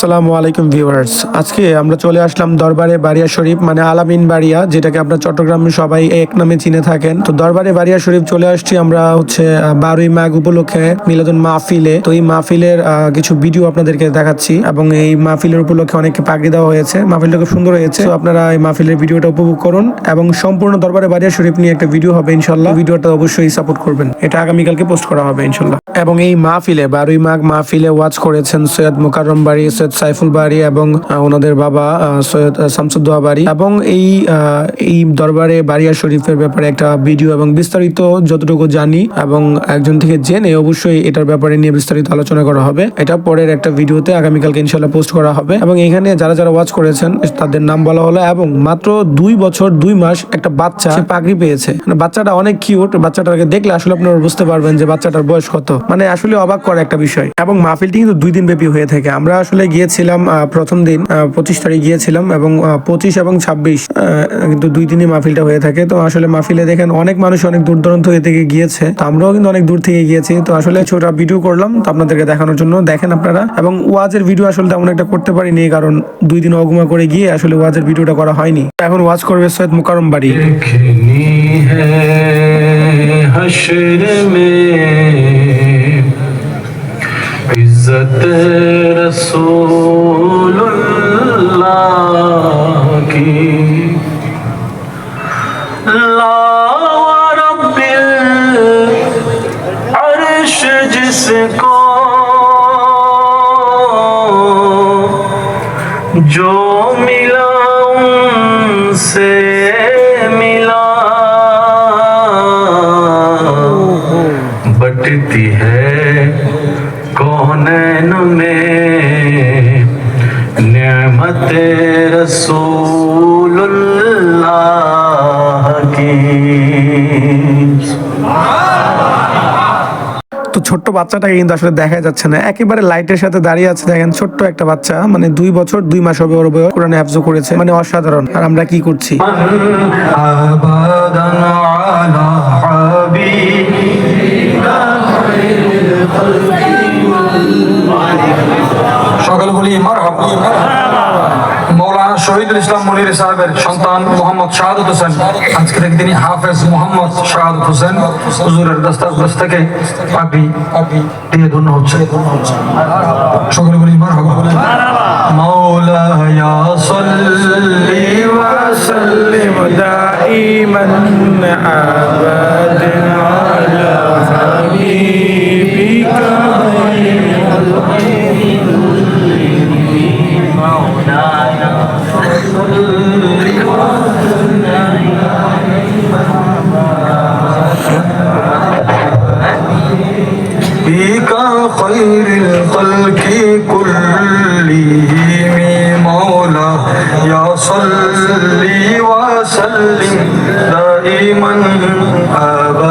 আসসালামু আলাইকুম ভিউয়ার্স। আজকে আমরা চলে আসলাম দরবারে বাড়িয়া শরীফ মানে আলামিন বাড়িয়া, যেটাকে আপনার চট্টগ্রামে সবাই এক নামে চিনে থাকেন। তো দরবারে বাড়িয়া শরীফ চলে আসছি আমরা হচ্ছে বারোই মাঘ উপলক্ষে মিলাদুন মাহফিলে। তো এই মাহফিলের কিছু ভিডিও আপনাদেরকে দেখাচ্ছি এবং এই মাহফিলের উপলক্ষে অনেককে পাগড়ি দেওয়া হয়েছে। মাহফিলটা খুব সুন্দর হয়েছে। তো আপনারা এই মাহফিলের ভিডিওটা উপভোগ করুন এবং সম্পূর্ণ দরবারে বাড়িয়া শরীফ নিয়ে একটা ভিডিও হবে ইনশাল্লাহ ভিডিওটা অবশ্যই সাপোর্ট করবেন। এটা আগামীকালকে পোস্ট করা হবে ইনশাল্লাহ এবং এই মাহফিলে, বারোই মাঘ মাহফিলে ওয়াচ করেছেন সৈয়দ মুকাররম বাড়ি সৈয়দ সাইফুল বাড়ি এবং ওনাদের বাবা সৈয়দ আহ, শামসুদ্দোহা বাড়ি। এবং এই এই দরবারে বাড়িয়া শরীফের ব্যাপারে একটা ভিডিও এবং বিস্তারিত যতটুকু জানি এবং একজন থেকে জেনে অবশ্যই এটার ব্যাপারে নিয়ে বিস্তারিত আলোচনা করা হবে। এটা পরের একটা ভিডিওতে আগামীকালকে ইনশাল্লাহ পোস্ট করা হবে এবং এখানে যারা যারা ওয়াচ করেছেন তাদের নাম বলা হলো এবং মাত্র দুই বছর দুই মাস একটা বাচ্চা পাগড়ি পেয়েছে। মানে বাচ্চাটা অনেক কিউট বাচ্চাটাকে দেখলে আসলে আপনারা বুঝতে পারবেন যে বাচ্চাটার বয়স কত। মানে আসলে অবাক করা একটা বিষয়। এবং মাহফিলটি কিন্তু দুই দিন ব্যাপী হয়ে থাকে। আমরা আসলে গিয়েছিলাম প্রথম দিন পঁচিশ তারিখ গিয়েছিলাম এবং পঁচিশ এবং ছাব্বিশ কিন্তু দুই দিনই মাহফিলটা হয়ে থাকে। তো আসলে মাহফিলে দেখেন অনেক মানুষ অনেক দূর দূরান্ত হয়ে থেকে গিয়েছে। তো আমরাও কিন্তু অনেক দূর থেকে গিয়েছি। তো আসলে ছোট ভিডিও করলাম, তো আপনাদেরকে দেখানোর জন্য দেখেন আপনারা। এবং ওয়াজের ভিডিও আসলে তেমন একটা করতে পারিনি, কারণ দুই দিন অগুমা করে গিয়ে আসলে ওয়াজের ভিডিওটা করা হয়নি। এখন ওয়াজ করবে সৈয়দ মুকারম বাড়ি। जो मिला उनसे मिला। बटती है कौन में नेमत ছোট্ট বাচ্চাটাকে কিন্তু আসলে দেখা যাচ্ছে না। একেবারে লাইটের সাথে দাঁড়িয়ে আছে, দেখেন ছোট্ট একটা বাচ্চা। মানে দুই বছর, দুই মাস হবে ওর বয়স। কোরআন অ্যাপস করেছে। মানে অসাধারণ। আর আমরা কি করছি? বলি মার মৌলানা শহীদুল ইসলাম মনির সাহেবের সন্তান মোহাম্মদ শাহাদত হোসেন। আজকে থেকে তিনি হাফেজ মোহাম্মদ শাহাদত হোসেন হুজুরের দস্তার দস্ত থেকে পাগড়ি দিয়ে ধন্য হচ্ছে। সকলে বলি মাওলায়া بك خير الخلق كلهم مولا يا صل وسلم دائما ابدا